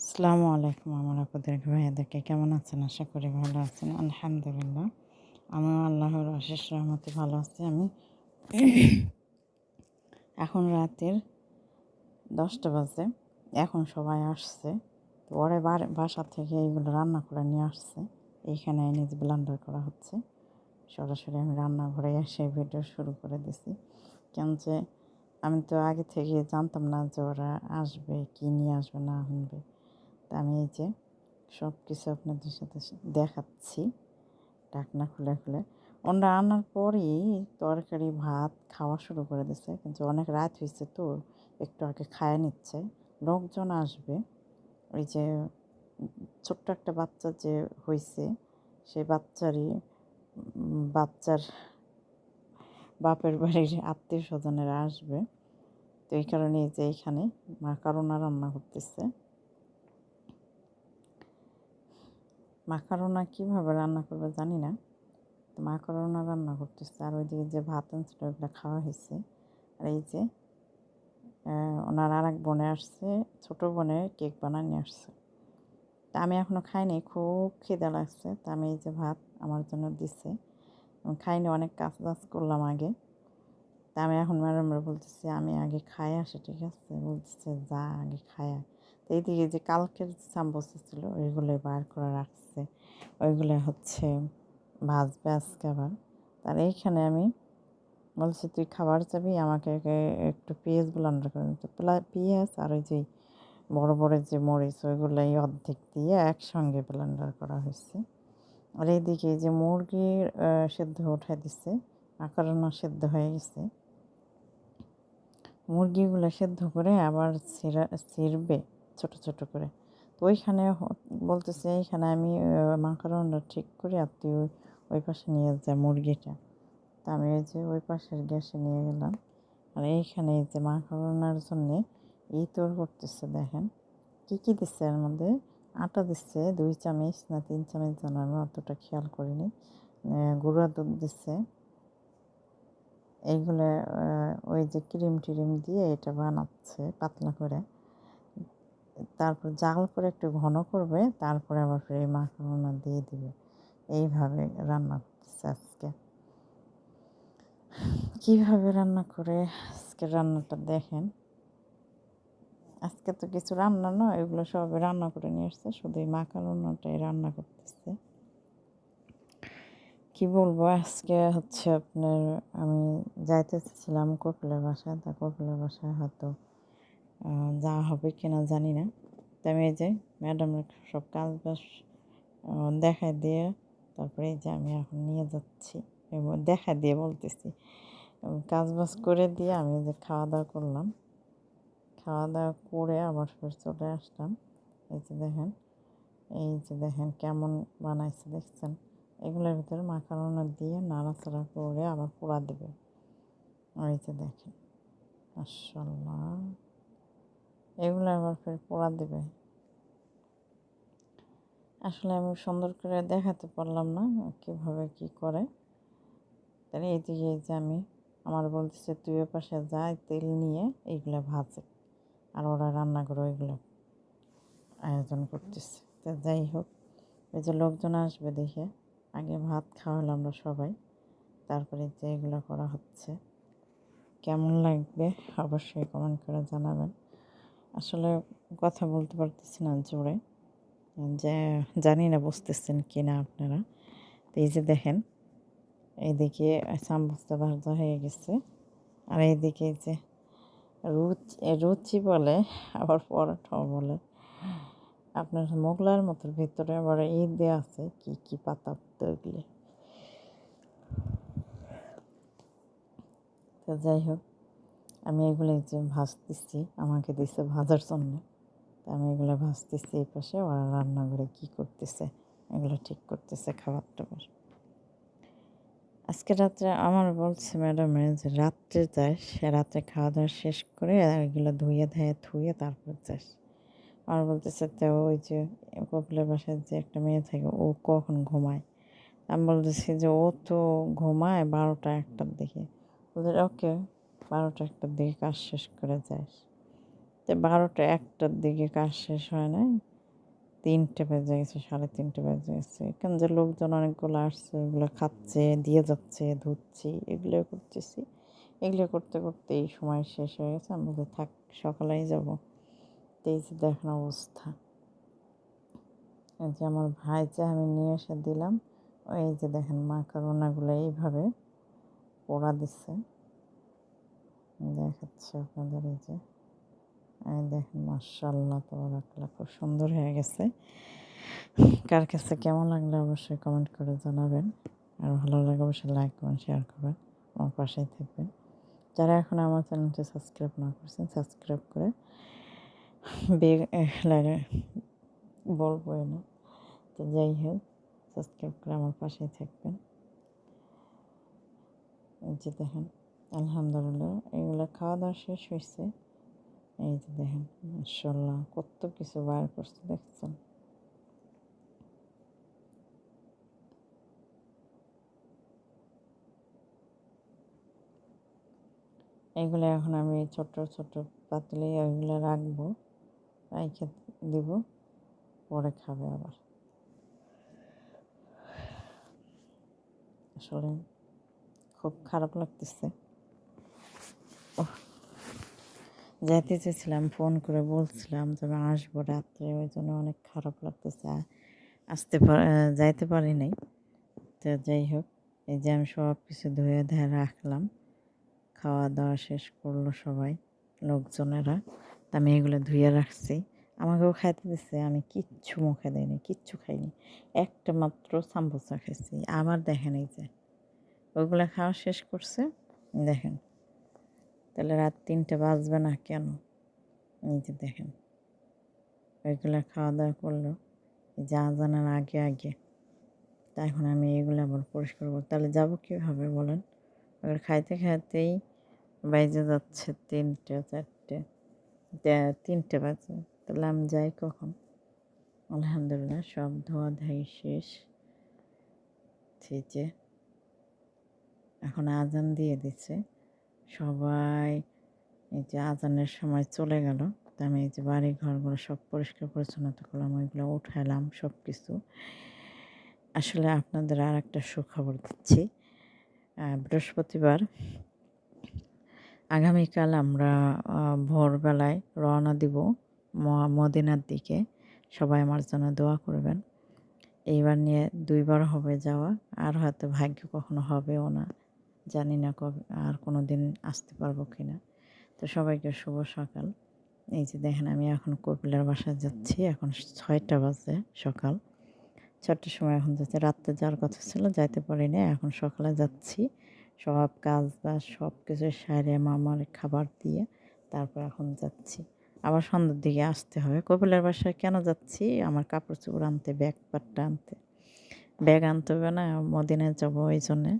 আসসালামু আলাইকুম আমার আপনাদের ভাইয়াদেরকে। কেমন আছেন? আশা করি ভালো আছেন। আলহামদুলিল্লাহ। আমি আল্লাহর অশেষ রহমতে ভালো আছি। আমি এখন রাতের দশটা বাজে। এখন সবাই আসছে। তো ওরে বাসা থেকে এইগুলো রান্না করে নিয়ে আসছে। এইখানে এনে ব্লান্ডার করা হচ্ছে। সরাসরি আমি রান্নাঘরে এসে ভিডিও শুরু করে দিছি। কেন যে আমি তো আগে থেকে জানতাম না যে ওরা আসবে, কী নিয়ে আসবে, না আনবে। আমি এই যে সব কিছু আপনাদের সাথে দেখাচ্ছি। ঢাকনা খুলে খুলে। ওনারা আনার পরেই তরকারি, ভাত খাওয়া শুরু করে দিচ্ছে কিন্তু অনেক রাত হয়েছে তো, একটু আগে খায় নিচ্ছে। লোকজন আসবে। ওই যে ছোট্ট একটা বাচ্চা যে হয়েছে সেই বাচ্চারই বাচ্চার বাপের বাড়ির আত্মীয় স্বজনেরা আসবে। তো এই কারণে যে এইখানে মা কারণা রান্না করতেছে। মাকারোনা কীভাবে রান্না করবে জানি না, তো মাকারোনা রান্না করতেছে। আর ওইদিকে যে ভাত আনছিল ওগুলো খাওয়া হয়েছে। আর এই যে ওনার আর এক বনে আসছে, ছোটো বোনে কেক বানানি আসছে। তা আমি এখনও খাইনি খুব খিদে লাগছে। তা আমি এই যে ভাত আমার জন্য দিছে। খাইনি, অনেক কাজ বাজ করলাম আগে। তা আমি এখন ম্যাডামরা বলতেছি, আমি আগে খাই আসে, ঠিক আছে? বলতেছে, যা আগে খায় তো এইদিকে যে কালকের সাম্বস ছিল ওইগুলো বার করে রাখছে। ওইগুলো হচ্ছে ভাজবে আজকে আবার। তার এইখানে আমি বলছি, তুই খাবার চাবি, আমাকে একটু পেঁয়াজ ব্লান্ডার করে দিতে পেঁয়াজ আর ওই যে বড় বড় যে মরিচ, ওইগুলোই অর্ধেক দিয়ে একসঙ্গে ব্লান্ডার করা হয়েছে। আর এইদিকে যে মুরগির সেদ্ধ উঠাই দিচ্ছে আকারণা সেদ্ধ হয়ে গেছে। মুরগিগুলো সেদ্ধ করে আবার ছিঁড়া, ছিঁড়বে। ছোট ছোট করে। তো ওইখানে বলতেছে এইখানে আমি মাকারনটা ঠিক করে আর তুই ওই পাশে নিয়ে যা মুরগিটা। তা আমি ওই যে ওই পাশের গ্যাসে নিয়ে গেলাম। আর এইখানে এই যে মাকারনার জন্যে এই তোর করতেছে, দেখেন। কী কী দিচ্ছে এর মধ্যে? আটা দিচ্ছে দুই চামচ না তিন চামচ যেন আমি অতটা খেয়াল করিনি। গুঁড়া দুধ দিচ্ছে এইগুলো ওই যে ক্রিম টিরিম দিয়ে এটা বানাচ্ছে পাতলা করে। তারপর জাল করে একটু ঘন করবে, তারপরে আবার ফিরে মাখানো দিয়ে দিবে। এইভাবে রান্না করতেছে আজকে। কীভাবে রান্না করে আজকে রান্নাটা দেখেন। আজকে তো কিছু রান্না নয় এগুলো সবে রান্না করে নিয়ে আসছে, শুধু এই মাখানোটাই রান্না করতেছে। কি বলব, আজকে হচ্ছে আপনার, আমি যাইতেছিলাম কপিলের বাসায়, তা কপিলের বাসায় হয়তো যাওয়া হবে কিনা জানি না। তো আমি এই যে ম্যাডামের সব কাজ বাস দেখা দিয়ে তারপরে এই যে আমি এখন নিয়ে যাচ্ছি এবং দেখা দিয়ে বলতেছি। কাজ বাজ করে দিয়ে আমি যে খাওয়া দাওয়া করলাম। খাওয়া দাওয়া করে আবার ফের চলে আসলাম। এই যে দেখেন, এই যে দেখেন কেমন বানাইছে দেখছেন? এগুলোর ভিতরে মাখানো দিয়ে নাড়াচাড়া করে আবার পোড়া দেবে। এই যে দেখেন মাসাল্লাহ এগুলো আবার ফের পোড়া দেবে। আসলে আমি সুন্দর করে দেখাতে পারলাম না কীভাবে কি করে। তাহলে এইদিকে এই যে আমি, আমার বলতেছে, তুই পাশে যাই তেল নিয়ে এইগুলো ভাজে। আর ওরা রান্না করে ওইগুলো আয়োজন করতেছে। তা যাই হোক ওই যে লোকজন আসবে দেখে, আগে ভাত খাওয়ালাম আমরা সবাই। তারপরে যে এগুলো করা হচ্ছে, কেমন লাগবে অবশ্যই কমেন্ট করে জানাবেন। আসলে কথা বলতে পারতেছি না জোরে। যে জানি না বুঝতেছেন কি না আপনারা এই যে দেখেন, এইদিকে সাম্বুসটা ভাজা হয়ে গেছে। আর এইদিকে যে রুচি রুচি বলে, আবার পরোটাও বলে। আপনার মোগলার মতো ভিতরে আবার এই দেওয়া আছে, কি কি পাতা ওইগুলি তো যাই হোক আমি এগুলো যে ভাজতেছি, আমাকে দিছে ভাজার জন্য। আমি এগুলো ভাজতেছি এই পাশে, ওরা রান্নাঘরে কী করতেছে, এগুলো ঠিক করতেছে খাবার টাবার আজকে রাত্রে আমার বলছে ম্যাডামে যে রাত্রে যাস, সে রাত্রে খাওয়া দাওয়া শেষ করে এগুলো ধুয়ে ধুয়ে ধুয়ে তারপর যাস। আমার বলতেছে তো ওই যে কপিলের বাসায় যে একটা মেয়ে থাকে, ও কখন ঘুমায়? আমি বলতেছি যে ও তো ঘুমায় বারোটা একটার দিকে। ওদের ওকে। বারোটা একটার দিকে কাজ শেষ করে যাস তো বারোটা একটার দিকে কাজ শেষ হয় না তিনটে বেজে গেছে, সাড়ে তিনটে বেজে গেছে। এখান যে লোকজন অনেকগুলো আসছে, এগুলো খাচ্ছে, দিয়ে যাচ্ছে, ধুচ্ছি এগুলো করতেছি। এগুলো করতে করতে এই সময় শেষ হয়ে গেছে, আমরা বলতে থাক, সকালেই যাব। তো এই যে দেখেন অবস্থা। এই যে আমার ভাই যে আমি নিয়ে এসে দিলাম এই যে দেখেন মা মাকারোনাগুলো এইভাবে পোড়া দিচ্ছে দেখাচ্ছে আপনাদের এই যে। দেখেন মার্শাল্লাহ তো রাখলা খুব সুন্দর হয়ে গেছে। কার কাছে কেমন লাগলে অবশ্যই কমেন্ট করে জানাবেন। আর ভালো লাগে অবশ্যই লাইক করবেন শেয়ার করবেন। আমার পাশেই থাকবেন। যারা এখন আমার চ্যানেলটি সাবস্ক্রাইব না করছেন, সাবস্ক্রাইব করে বে বলব না। তো যাই হোক, সাবস্ক্রাইব করে আমার পাশেই থাকবেন। যে দেখেন আলহামদুলিল্লাহ, এগুলো খাওয়া দাওয়া শেষ হয়েছে এই যে দেখেন মাসাল্লাহ কত কিছু বার করছে, দেখছেন? এগুলো এখন আমি ছোট ছোট পাতলে ওইগুলো রাখব, রাইখে দিব, পরে খাবে আবার। আসলে খুব খারাপ লাগতেছে। যাইতে চেয়েছিলাম, ফোন করে বলছিলাম আমি আসব রাত্রে, ওই জন্য অনেক খারাপ লাগতেছে। আসতে যাইতে পারি নাই। তো যাই হোক, এই যে আমি সব কিছু ধুয়ে ধুয়ে রাখলাম। খাওয়া দাওয়া শেষ করল সবাই, লোকজনেরা। তা আমি এগুলো ধুয়ে রাখছি। আমাকেও খাইতে দিচ্ছে আমি কিচ্ছু মুখে দিইনি, কিচ্ছু খাইনি। একটা মাত্র সাম্বোসা খাইছি। আবার দেখেন এই যে ওইগুলো খাওয়া শেষ করছে। দেখেন। তাহলে রাত তিনটে বাজবে না কেন? এই যে দেখেন। ওইগুলো খাওয়া দাওয়া করল যা জানার আগে আগে। তা এখন আমি এগুলো আবার পরিষ্কার করব। তাহলে যাব কীভাবে বলেন? ওগুলো খাইতে খাইতেই বাইজে যাচ্ছে তিনটে, চারটে তিনটে বাজে। তাহলে আমি যাই কখন? আলহামদুলিল্লাহ, সব ধোয়া ধাই শেষ। যে এখন আজান দিয়ে দিচ্ছে সবাই এই যে আজানের সময় চলে গেল। তা আমি এই যে বাড়ি ঘরগুলো সব পরিষ্কার পরিচ্ছন্নতা করলাম, ওইগুলো উঠাইলাম সব কিছু আসলে আপনাদের আর একটা সুখবর দিচ্ছি। বৃহস্পতিবার আগামীকাল আমরা ভোরবেলায় রওনা দিব মদিনার দিকে। সবাই আমার জন্য দোয়া করবেন। এইবার নিয়ে দুইবার হবে যাওয়া, আর হয়তো ভাগ্য কখনো হবেও না। জানি না কবে, আর কোনো দিন আসতে পারব কি না তো সবাইকে শুভ সকাল। এই যে দেখেন, আমি এখন কপিলার বাসায় যাচ্ছি। এখন ছয়টা বাজে সকাল। ছটার সময় এখন যাচ্ছে। রাত্রে যাওয়ার কথা ছিল, যাইতে পারি না এখন সকালে যাচ্ছি। সব কাজ বাজ সব কিছু সারে মামার খাবার দিয়ে তারপর এখন যাচ্ছি। আবার সন্ধ্যার দিকে আসতে হবে। কপিলের বাসায় কেন যাচ্ছি? আমার কাপড় চোপড় আনতে, ব্যাগ পাট্টা আনতে। ব্যাগ আনতে হবে না, মদিনায় যাব ওই জন্যে।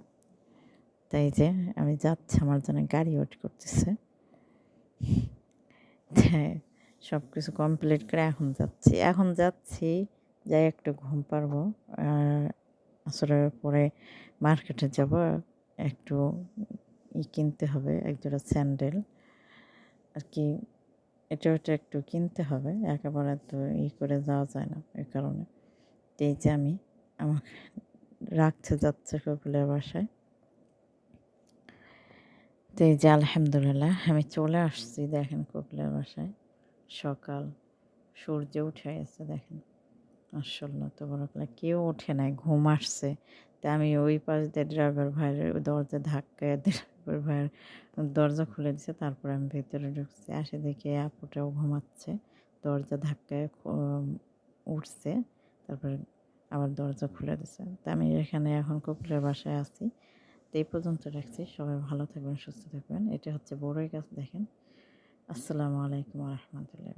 তাই যে, আমি যাচ্ছি, আমার জন্য গাড়ি ওয়েট করতেছে। হ্যাঁ সব কিছু কমপ্লিট করে এখন যাচ্ছি। এখন যাচ্ছি, যাই একটু ঘুম পারব আর আসলে পরে মার্কেটে যাব। একটু ই কিনতে হবে একজোড়া স্যান্ডেল আর কি, এটা ওটা একটু কিনতে হবে। একেবারে তো ই করে যাওয়া যায় না এই কারণে। এই যে আমি, আমাকে রাখতে যাচ্ছে কপিলের বাসায়। তো এই যে আলহামদুলিল্লাহ আমি চলে আসছি দেখেন কপিলের বাসায়। সকাল, সূর্য উঠে গেছে দেখেন। মাসাল্লাহ তো বড় কেউ ওঠে নাই, ঘুম আসছে। তা আমি ওই পাশ দিয়ে ড্রাইভার ভাইয়ের দরজা ধাক্কায় ড্রাইভার ভাইয়ের দরজা খুলে দিছে, তারপর আমি ভেতরে ঢুকছি। আসে দেখে আপুটাও ঘুমাচ্ছে, দরজা ধাক্কায় উঠছে, তারপরে আবার দরজা খুলে দিছে। তা আমি এখানে এখন কপিলের বাসায় আছি। তো এই পর্যন্ত রাখছি। সবাই ভালো থাকবেন, সুস্থ থাকবেন। এটা হচ্ছে বড়ই গাছ, দেখেন। আসসালামু আলাইকুম রহমতুল্লাহ